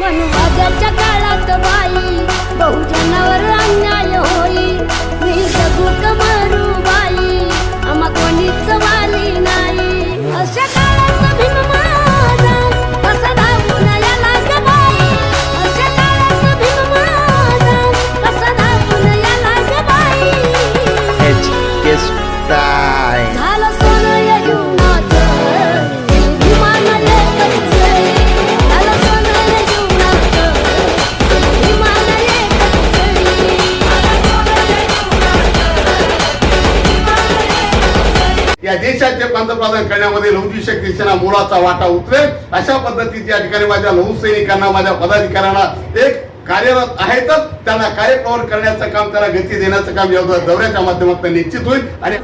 मनुवाद्याच्या पंतप्रधान करण्यामध्ये लहुजी दिशेना मोलाचा वाटा उतरेल. अशा पद्धतीचे या ठिकाणी माझ्या लहू सैनिकांना माझ्या पदाधिकाऱ्यांना एक कार्यरत आहेतच. त्यांना कार्यप्रवर करण्याचं काम त्यांना गती देण्याचं काम या दौऱ्याच्या माध्यमातून निश्चित होईल. आणि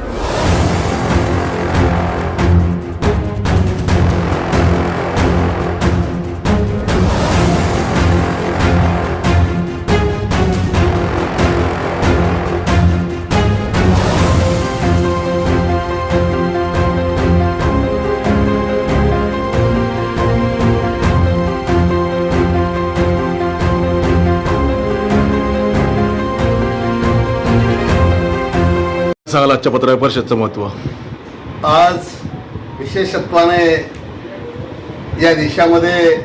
सांगाल आजच्या पत्रकार परिषदचं महत्त्व. आज विशेषत्वाने या देशामध्ये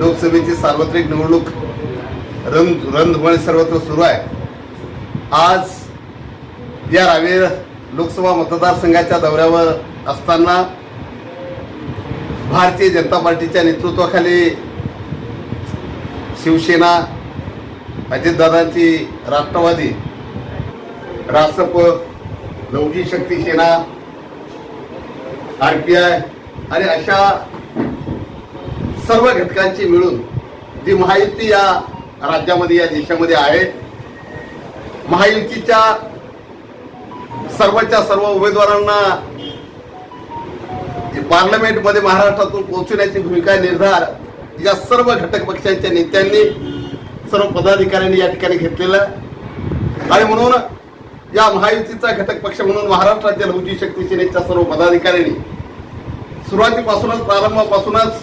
लोकसभेची सार्वत्रिक निवडणूक रण रणधुमाळी सर्वत्र सुरू आहे. आज या रावेर लोकसभा मतदारसंघाच्या दौऱ्यावर असताना भारतीय जनता पार्टीच्या नेतृत्वाखाली Shivsena अजितदादांची Rashtravadi Rasap Lahuji Shakti Sena R P I आणि अशा सर्व घटकांची मिळून जी महायुती या राज्यामध्ये या देशामध्ये आहे महायुतीच्या सर्वच्या सर्व उमेदवारांना पार्लमेंटमध्ये महाराष्ट्रातून पोहोचवण्याची भूमिका निर्धार या सर्व घटक पक्षांच्या नेत्यांनी सर्व पदाधिकाऱ्यांनी या ठिकाणी घेतलेला आणि म्हणून या महायुतीचा घटक पक्ष म्हणून महाराष्ट्राच्या लहुजी शक्ती सेनेच्या सर्व पदाधिकाऱ्यांनी सुरुवातीपासूनच प्रारंभापासूनच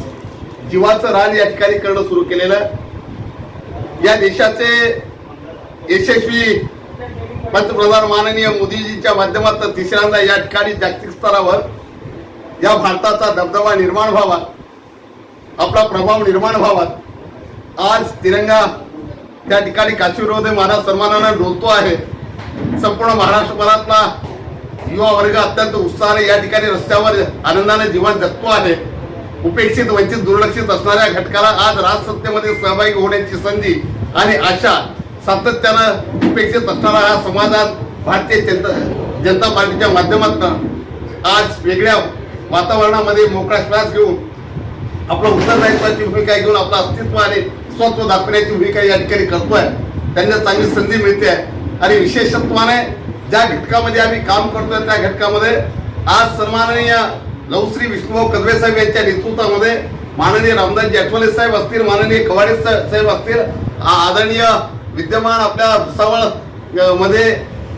जीवाचं रान या ठिकाणी करणं सुरू केलेलं या देशाचे यशस्वी पंतप्रधान माननीय मोदीजींच्या माध्यमातून तिसऱ्यांदा या ठिकाणी जागतिक स्तरावर या भारताचा दबदबा निर्माण व्हावा आपला प्रभाव निर्माण व्हावा. आज तिरंगा त्या ठिकाणी काश्मीरमध्ये महाराज सन्मानानं डोलतो आहे. संपूर्ण महाराष्ट्रभरातला युवा वर्ग अत्यंत उत्साहाने या ठिकाणी रस्त्यावर आनंदाने जीवन जगतो आहे. उपेक्षित वंचित दुर्लक्षित असणाऱ्या घटकाला आज राजसत्तेमध्ये सहभागी होण्याची संधी आणि आशा सातत्यानं उपेक्षित असणारा हा समाजात भारतीय जनता जनता पार्टीच्या माध्यमातून आज वेगळ्या वातावरणामध्ये मोकळा श्वास घेऊन आपलं उत्तरदायित्वाची भूमिका घेऊन आपलं अस्तित्व आणि स्वत्व दाखवण्याची भूमिका या ठिकाणी करतोय. त्यांना चांगली संधी मिळते आणि विशेषत्वाने ज्या घटकामध्ये आम्ही काम करतोय त्या घटकामध्ये आज सन्माननीय लवश्री विष्णुभाऊ कदवे साहेब यांच्या नेतृत्वामध्ये माननीय रामदासजी आठवले साहेब असतील माननीय कवाडे साहेब असतील आदरणीय विद्यमान आपल्या भुसावळमध्ये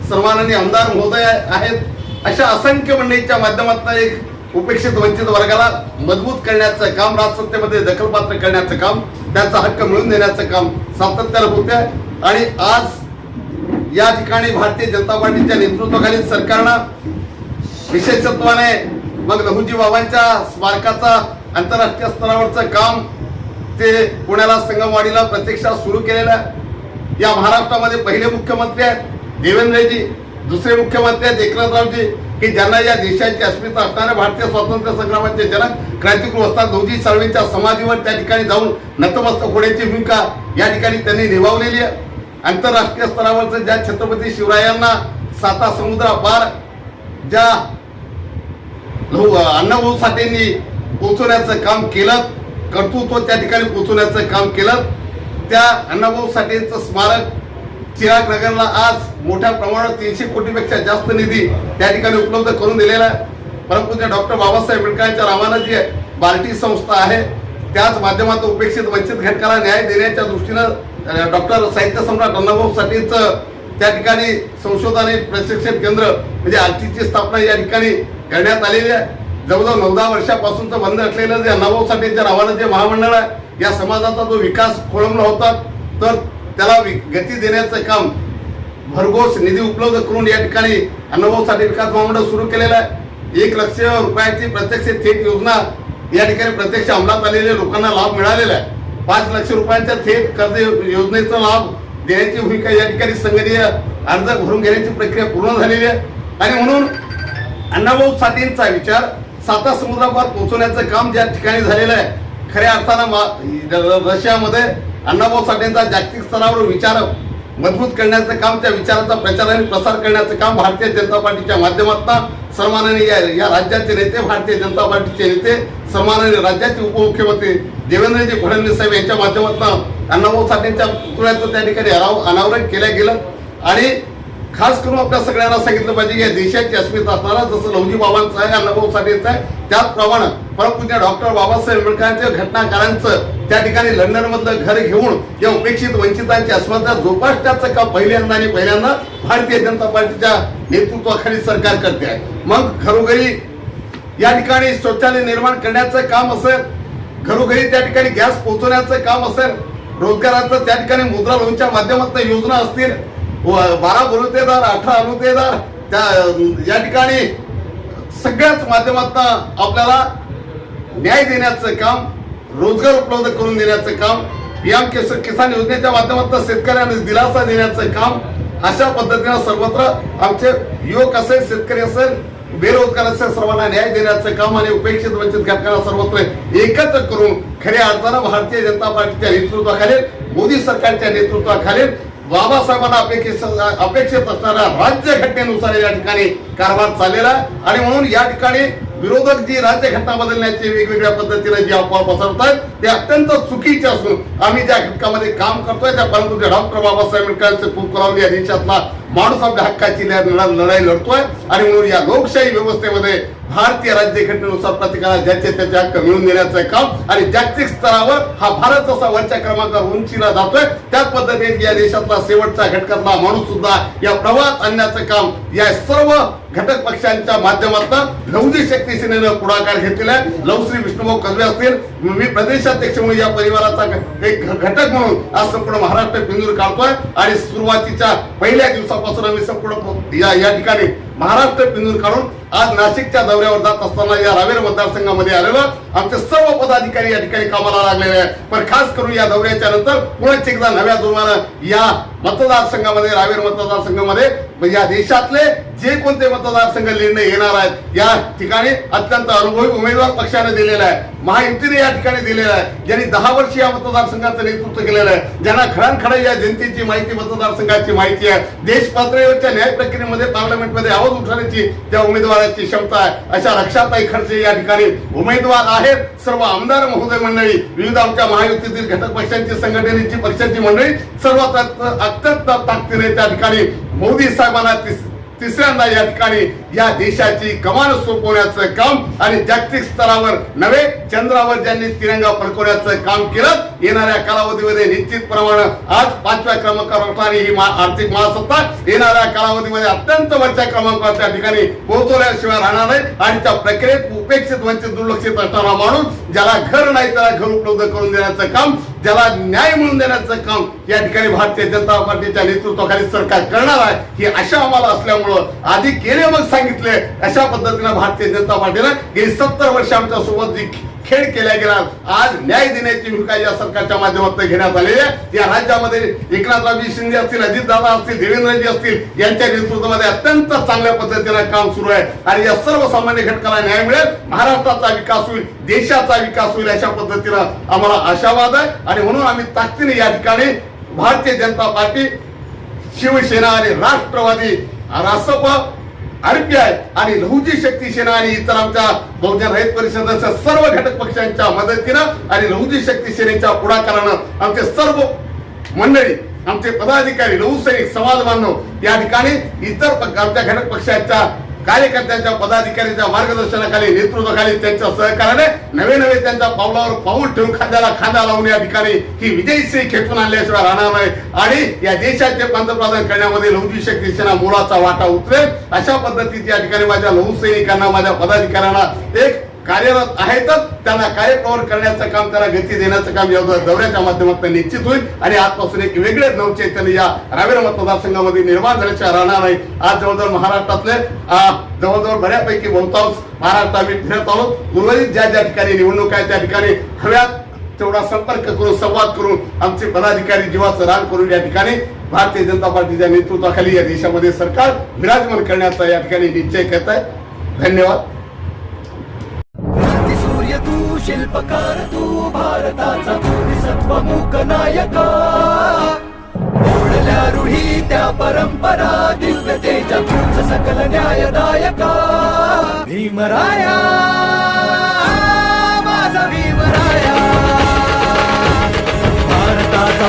सन्माननीय आमदार महोदय आहेत. अशा असंख्य मंडळीच्या माध्यमातून एक उपेक्षित वंचित वर्गाला मजबूत करण्याचं काम राजसत्तेमध्ये दखलपात्र करण्याचं काम त्यांचा हक्क मिळवून देण्याचं काम सातत्याला होत आहे आणि आज या ठिकाणी भारतीय जनता पार्टीच्या नेतृत्वाखालील सरकारनं विशेषत्वाने मग लहुजी बाबांच्या स्मारकाचा आंतरराष्ट्रीय स्तरावरचं काम ते पुण्याला संगमवाडीला प्रत्यक्षात सुरू केलेलं आहे. या महाराष्ट्रामध्ये पहिले मुख्यमंत्री आहेत देवेंद्रजी दुसरे मुख्यमंत्री आहेत एकनाथरावजी की ज्यांना या देशाची अस्मिता असणाऱ्या भारतीय स्वातंत्र्य संग्रामाचे जनक क्रांतिकृ असतात लहुजी साळवींच्या समाधीवर त्या ठिकाणी जाऊन नतमस्तक होण्याची भूमिका या ठिकाणी त्यांनी निभावलेली आहे. आंतरराष्ट्रीय स्तरावरचं ज्या छत्रपती शिवरायांना साता समुद्रापार ज्या अण्णाभाऊ साठेंनी पोचवण्याचं काम केलं कर्तृत्व त्या ठिकाणी पोचवण्याचं काम केलं त्या अण्णाभाऊ साठेंचं स्मारक चिराग नगरला आज मोठ्या प्रमाणात तीनशे कोटीपेक्षा जास्त निधी त्या ठिकाणी उपलब्ध करून दिलेला आहे. परंतु डॉक्टर बाबासाहेब आंबेडकरांच्या नावानं जी बार्टी संस्था आहे. त्याच माध्यमातून उपेक्षित वंचित घटकाला न्याय देण्याच्या दृष्टीनं डॉक्टर साहित्य सम्राट अण्णाभाऊ साठेंचं त्या ठिकाणी संशोधन आणि प्रशिक्षण केंद्र म्हणजे आरटीची स्थापना या ठिकाणी करण्यात आलेली आहे. जवळजवळ नऊ दहा वर्षापासूनचं बंद असलेलं जे अण्णाभाऊ साठेंच्या नावानं जे महामंडळ आहे या समाजाचा जो विकास खोळंबला होता तर त्याला गती देण्याचं काम भरघोस निधी उपलब्ध करून या ठिकाणी अनुभव विकास महामंडळ सुरू केलेलं आहे. एक लक्ष रुपयाची प्रत्यक्ष थेट योजना या ठिकाणी प्रत्यक्ष अंमलात आलेल्या लोकांना लाभ मिळालेला आहे. पाच लक्ष रुपयांच्या थेट कर्ज योजनेचा लाभ देण्याची भूमिका या ठिकाणी संघटीय अर्ज भरून घेण्याची प्रक्रिया पूर्ण झालेली आहे. आणि म्हणून अण्णाभाऊ साठेंचा विचार साता समुद्रावर पोहोचवण्याचं काम ज्या ठिकाणी झालेलं आहे खऱ्या अर्थानं मा- रशियामध्ये अण्णाभाऊ साठेंचा जागतिक स्तरावर विचार मजबूत करण्याचं काम त्या विचाराचा प्रचार आणि प्रसार करण्याचं काम भारतीय जनता पार्टीच्या माध्यमातून सन्मानाने या या राज्याचे नेते भारतीय जनता पार्टीचे नेते सन्मानाने राज्याचे उपमुख्यमंत्री देवेंद्रजी फडणवीस साहेब यांच्या माध्यमातून अण्णाभाऊ साठेंच्या पुतळ्याचं त्या ठिकाणी अनावरण केलं गेलं. आणि खास करून आपल्या सगळ्यांना सांगितलं पाहिजे की या देशाची अस्मिता असणारा जसं लवजी बाबांचं आहे अण्णाभाऊ साठेंचं आहे त्याचप्रमाणे परमपूज्य डॉक्टर बाबासाहेब आंबेडकरांच्या घटनाकारांचं त्या ठिकाणी लंडन मधलं घर घेऊन या उपेक्षित वंचितांची अस्मिता जोपासण्याचं काम पहिल्यांदा आणि पहिल्यांदा भारतीय जनता पार्टीच्या नेतृत्वाखाली सरकार करते आहे. मग घरोघरी या ठिकाणी शौचालय निर्माण करण्याचं काम असेल घरोघरी त्या ठिकाणी गॅस पोहोचवण्याचं काम असेल रोजगाराचं त्या ठिकाणी मुद्रा लोनच्या माध्यमातून योजना असतील बारा बलुतेदार अठरा अनुतेदार त्या या ठिकाणी सगळ्याच माध्यमातून आपल्याला न्याय देण्याचं काम रोजगार उपलब्ध करून देण्याचं काम पीएम किसान योजनेच्या माध्यमातून शेतकऱ्यांना दिलासा देण्याचं काम अशा पद्धतीनं सर्वत्र आमचे युवक असेल शेतकरी असेल बेरोजगार असेल सर्वांना न्याय देण्याचं काम आणि उपेक्षित वंचित घटकांना सर्वत्र एकत्र करून खऱ्या अर्थानं भारतीय जनता पार्टीच्या नेतृत्वाखाली मोदी सरकारच्या नेतृत्वाखाली बाबासाहेबांना अपेक्षित अपेक्षित असणाऱ्या राज्य घटनेनुसार या ठिकाणी कारभार चाललेला आणि म्हणून या ठिकाणी विरोधक जी राज्य घटना बदलण्याची वेगवेगळ्या पद्धतीने जी अफवा पसरतात ते अत्यंत चुकीचे असून आम्ही ज्या घटकामध्ये काम करतोय त्या परंतु डॉक्टर बाबासाहेब आंबेडकरांचे खूप करावून या देशातला माणूस आपल्या हक्काची लढा- लढाई लढतोय. आणि म्हणून या लोकशाही व्यवस्थेमध्ये भारतीय राज्य घटनेनुसार प्रत्येकाला ज्याचे त्याचे हक्क मिळवून देण्याचं काम आणि जागतिक स्तरावर हा भारत जसा वरच्या क्रमांकावर उंचीला जातोय त्याच पद्धतीने या देशातला शेवटचा घटकातला माणूस सुद्धा या प्रवाहात आणण्याचं काम या सर्व घटक पक्षांच्या माध्यमातून लवजी शक्ती सेनेनं पुढाकार घेतलेला आहे. लवश्री विष्णुभाऊ कसबे असतील. मी प्रदेशाध्यक्ष म्हणून या परिवाराचा एक घटक म्हणून आज संपूर्ण महाराष्ट्र पिंजूर काढतोय. आणि सुरुवातीच्या पहिल्या दिवसापासून आम्ही संपूर्ण या या ठिकाणी महाराष्ट्र पिंजूर काढून आज नाशिकच्या दौऱ्यावर जात असताना या रावेर मतदारसंघामध्ये आलेलो आमचे सर्व पदाधिकारी या ठिकाणी कामाला लागलेले आहेत. पण खास करून या दौऱ्याच्या नंतर पुण्याच एकदा नव्या जोमानं या मतदारसंघामध्ये रावेर मतदारसंघामध्ये म्हणजे या देशातले जे कोणते मतदारसंघ निर्णय येणार आहेत या ठिकाणी अत्यंत अनुभवी उमेदवार पक्षाने दिलेला आहे. महायुतीने या ठिकाणी दिलेला आहे. ज्यांनी दहा वर्ष या मतदारसंघाचं नेतृत्व केलेलं आहे ज्यांना खडानखडा या जनतेची माहिती मतदारसंघाची माहिती आहे. देश पातळीवरच्या न्याय प्रक्रियेमध्ये पार्लमेंटमध्ये आवाज उठवण्याची त्या उमेदवाराची क्षमता आहे. अशा रक्षाताई खडसे या ठिकाणी उमेदवार आहेत. सर्व आमदार महोदय मंडळी विविध आमच्या महायुतीतील घटक पक्षांची संघटनेची पक्षांची मंडळी सर्व अत्यंत ताकदीने त्या ठिकाणी मोदी साहेबांना तिसऱ्यांदा या ठिकाणी या देशाची कमान सोपवण्याचं काम आणि जागतिक स्तरावर नव्हे चंद्रावर ज्यांनी तिरंगा फडकवण्याचं काम केलं येणाऱ्या कालावधीमध्ये निश्चितप्रमाणे आज पाचव्या क्रमांकावर असणारी ही आर्थिक महासत्ता. येणाऱ्या कालावधीमध्ये अत्यंत वरच्या क्रमांकावर त्या ठिकाणी पोहोचवल्याशिवाय राहणार नाही आणि त्या प्रक्रियेत उपेक्षित वंचित दुर्लक्षित असणारा माणूस ज्याला घर नाही त्याला घर उपलब्ध करून देण्याचं काम ज्याला न्याय मिळून देण्याचं काम या ठिकाणी भारतीय जनता पार्टीच्या नेतृत्वाखाली सरकार करणार आहे ही आशा आम्हाला असल्यामुळं आधी केले मग सांगितले. अशा पद्धतीनं भारतीय जनता पार्टीनं गेली सत्तर वर्ष आमच्यासोबत जी खेळ केला गेला आज न्याय देण्याची भूमिका या सरकारच्या माध्यमातून घेण्यात आलेली आहे. या राज्यामध्ये एकनाथरावजी शिंदे असतील अजितदादा असतील देवेंद्रजी असतील यांच्या नेतृत्वामध्ये अत्यंत चांगल्या पद्धतीनं काम सुरू आहे. आणि या सर्वसामान्य घटकाला न्याय मिळेल महाराष्ट्राचा विकास होईल देशाचा विकास होईल अशा पद्धतीनं आम्हाला आशावाद आहे. आणि म्हणून आम्ही ताकदीने या ठिकाणी भारतीय जनता पार्टी शिवसेना आणि राष्ट्रवादी रासप आरपीआय आणि लहुजी शक्ती सेना आणि इतर आमच्या बहुजन रहित परिषदेच्या सर्व घटक पक्षांच्या मदतीनं आणि लहुजी शक्ती सेनेच्या पुढाकारानं आमचे सर्व मंडळी आमचे पदाधिकारी लहुसैनिक समाज बांधव या ठिकाणी इतर आमच्या घटक पक्षाच्या कार्यकर्त्यांच्या पदाधिकाऱ्यांच्या मार्गदर्शनाखाली नेतृत्वाखाली त्यांच्या सहकार्याने नवे नवे त्यांच्या पावलावर पाऊल ठेवून खांद्याला खांदा लावून या ठिकाणी ही विजयी खेचून आणल्याशिवाय राहणार नाही. आणि या देशाचे पंतप्रधान करण्यामध्ये लहुजी शक्ती सेना मोलाचा वाटा उतरेल. अशा पद्धतीत या ठिकाणी माझ्या लहू सैनिकांना माझ्या पदाधिकाऱ्यांना एक कार्यरत आहेतच त्यांना कार्यप्रवर करण्याचं काम त्याला गती देण्याचं काम या दौऱ्याच्या माध्यमातून निश्चित होईल. आणि आजपासून एक वेगळे नवचैतन्य या रावेर मतदारसंघामध्ये निर्माण झाल्याशिवाय राहणार नाही. आज जवळजवळ महाराष्ट्रातले जवळजवळ बऱ्यापैकी बहुतांश महाराष्ट्र आम्ही फिरत आहोत. उर्वरित ज्या ज्या ठिकाणी निवडणूक आहे त्या ठिकाणी हव्यात तेवढा संपर्क करून संवाद करून आमचे पदाधिकारी जीवाचं रान करून या ठिकाणी भारतीय जनता पार्टीच्या नेतृत्वाखाली या देशामध्ये सरकार विराजमान करण्याचा या ठिकाणी निश्चय करत आहे. धन्यवाद. शिल्पकार तू भारताचा सत्वमुख नायका. ओढल्या रूढी त्या परंपरा दिव्य तेजा तूच सकल न्यायदायका. भीमराया माझा भीमराया. भारताचा